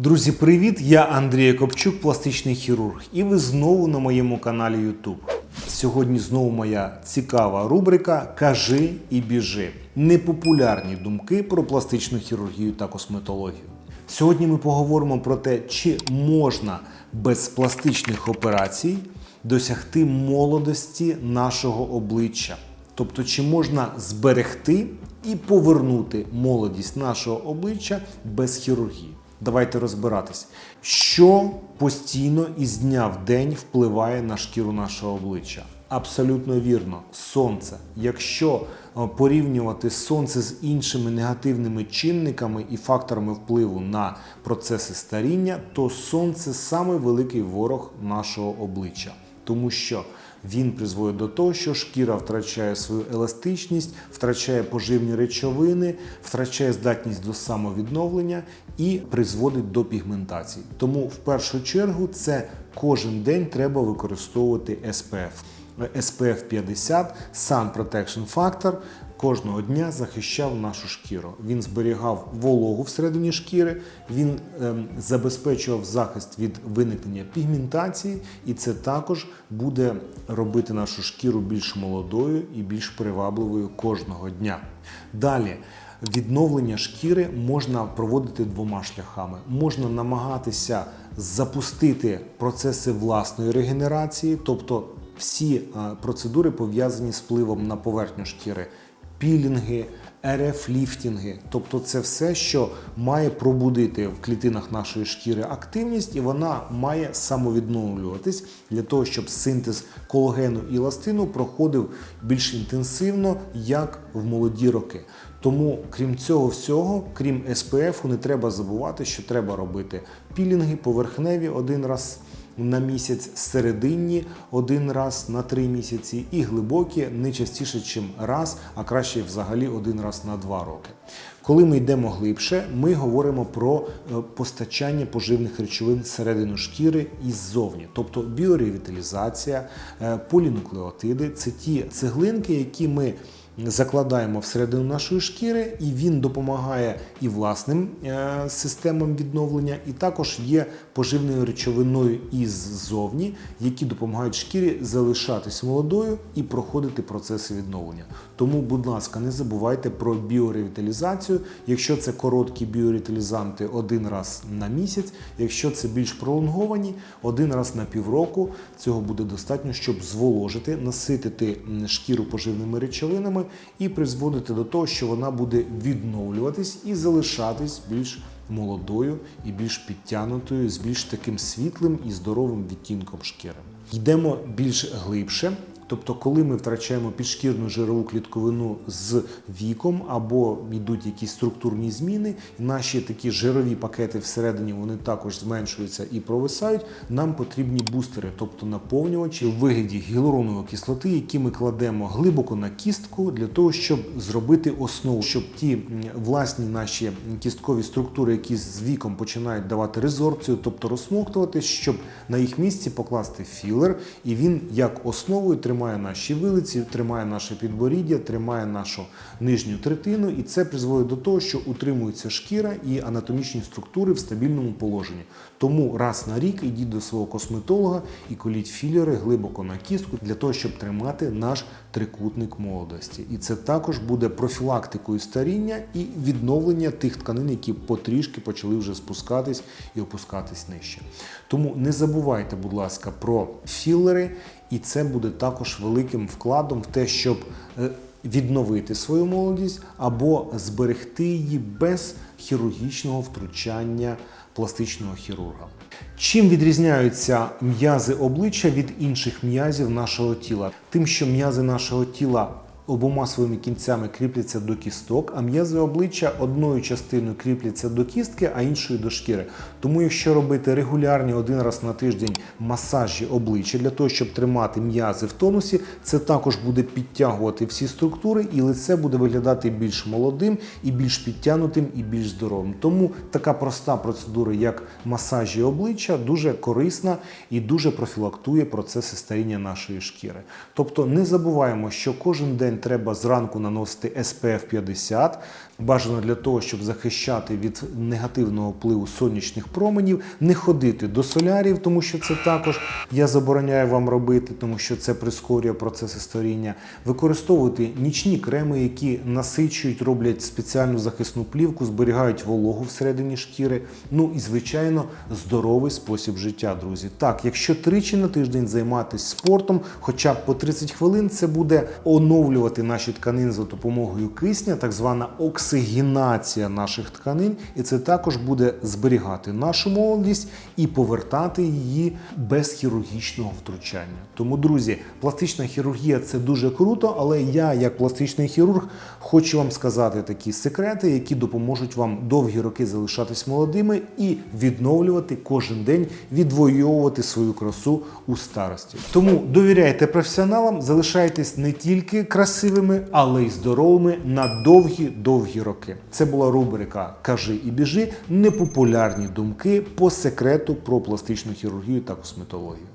Друзі, привіт! Я Андрій Копчук, пластичний хірург, і ви знову на моєму каналі YouTube. Сьогодні знову моя цікава рубрика Кажи і біжи. Непопулярні думки про пластичну хірургію та косметологію. Сьогодні ми поговоримо про те, чи можна без пластичних операцій досягти молодості нашого обличчя. Тобто, чи можна зберегти і повернути молодість нашого обличчя без хірургії? Давайте розбиратись, що постійно із дня в день впливає на шкіру нашого обличчя. Абсолютно вірно, сонце. Якщо е, порівнювати сонце з іншими негативними чинниками і факторами впливу на процеси старіння, то сонце саме великий ворог нашого обличчя, тому що він призводить до того, що шкіра втрачає свою еластичність, втрачає поживні речовини, втрачає здатність до самовідновлення і призводить до пігментації. Тому в першу чергу це кожен день треба використовувати SPF. SPF 50 Sun Protection Factor кожного дня захищав нашу шкіру. Він зберігав вологу всередині шкіри, він ем, забезпечував захист від виникнення пігментації, і це також буде робити нашу шкіру більш молодою і більш привабливою кожного дня. Далі. Відновлення шкіри можна проводити двома шляхами. Можна намагатися запустити процеси власної регенерації, тобто всі е, процедури пов'язані з впливом на поверхню шкіри, пілінги, РФ-ліфтінги, тобто це все, що має пробудити в клітинах нашої шкіри активність, і вона має самовідновлюватись для того, щоб синтез колагену і еластину проходив більш інтенсивно, як в молоді роки. Тому, крім цього всього, крім СПФ, не треба забувати, що треба робити пілінги поверхневі один раз на місяць, серединні один раз на три місяці, і глибокі не частіше, ніж раз, а краще взагалі один раз на два роки. Коли ми йдемо глибше, ми говоримо про е, постачання поживних речовин всередину шкіри і ззовні, тобто біоревіталізація, е, полінуклеотиди це ті цеглинки, які ми закладаємо всередину нашої шкіри, і він допомагає і власним е, системам відновлення, і також є поживною речовиною іззовні, які допомагають шкірі залишатись молодою і проходити процеси відновлення. Тому, будь ласка, не забувайте про біоревіталізацію. Якщо це короткі біоревіталізанти один раз на місяць, якщо це більш пролонговані, один раз на півроку, цього буде достатньо, щоб зволожити, наситити шкіру поживними речовинами і призводити до того, що вона буде відновлюватись і залишатись більш молодою і більш підтянутою, з більш таким світлим і здоровим відтінком шкіри. Йдемо більш глибше. Тобто, коли ми втрачаємо підшкірну жирову клітковину з віком або йдуть якісь структурні зміни, наші такі жирові пакети всередині вони також зменшуються і провисають, нам потрібні бустери, тобто наповнювачі в вигляді гіалуронової кислоти, які ми кладемо глибоко на кістку для того, щоб зробити основу, щоб ті власні наші кісткові структури, які з віком починають давати резорбцію, тобто розсмоктуватись, щоб на їх місці покласти філер, і він як основою тримає наші вилиці, тримає наше підборіддя, тримає нашу нижню третину, і це призводить до того, що утримується шкіра і анатомічні структури в стабільному положенні. Тому раз на рік ідіть до свого косметолога і коліть філери глибоко на кістку для того, щоб тримати наш трикутник молодості. І це також буде профілактикою старіння і відновлення тих тканин, які потрішки почали вже спускатись і опускатись нижче. Тому не забувайте, будь ласка, про філери, і це буде також великим вкладом в те, щоб е, відновити свою молодість або зберегти її без хірургічного втручання пластичного хірурга. Чим відрізняються м'язи обличчя від інших м'язів нашого тіла? Тим, що м'язи нашого тіла обома своїми кінцями кріпляться до кісток, а м'язи обличчя одною частиною кріпляться до кістки, а іншою до шкіри. Тому, якщо робити регулярні один раз на тиждень масажі обличчя для того, щоб тримати м'язи в тонусі, це також буде підтягувати всі структури, і лице буде виглядати більш молодим і більш підтягнутим і більш здоровим. Тому така проста процедура, як масажі обличчя, дуже корисна і дуже профілактує процеси старіння нашої шкіри. Тобто не забуваємо, що кожен день треба зранку наносити SPF 50. Бажано для того, щоб захищати від негативного впливу сонячних променів, не ходити до солярів, тому що це також я забороняю вам робити, тому що це прискорює процеси старіння. Використовувати нічні креми, які насичують, роблять спеціальну захисну плівку, зберігають вологу всередині шкіри. Ну і звичайно, здоровий спосіб життя, друзі. Так, якщо тричі на тиждень займатися спортом, хоча б по 30 хвилин, це буде оновлювати наші тканини за допомогою кисня, так звана оксигенація наших тканин, і це також буде зберігати нашу молодість і повертати її без хірургічного втручання. Тому, друзі, пластична хірургія це дуже круто, але я, як пластичний хірург, хочу вам сказати такі секрети, які допоможуть вам довгі роки залишатись молодими і відновлювати кожен день, відвоювати свою красу у старості. Тому довіряйте професіоналам, залишайтесь не тільки красивими, але й здоровими на довгі-довгі роки. Це була рубрика Кажи і біжи непопулярні думки по секрету про пластичну хірургію та косметологію.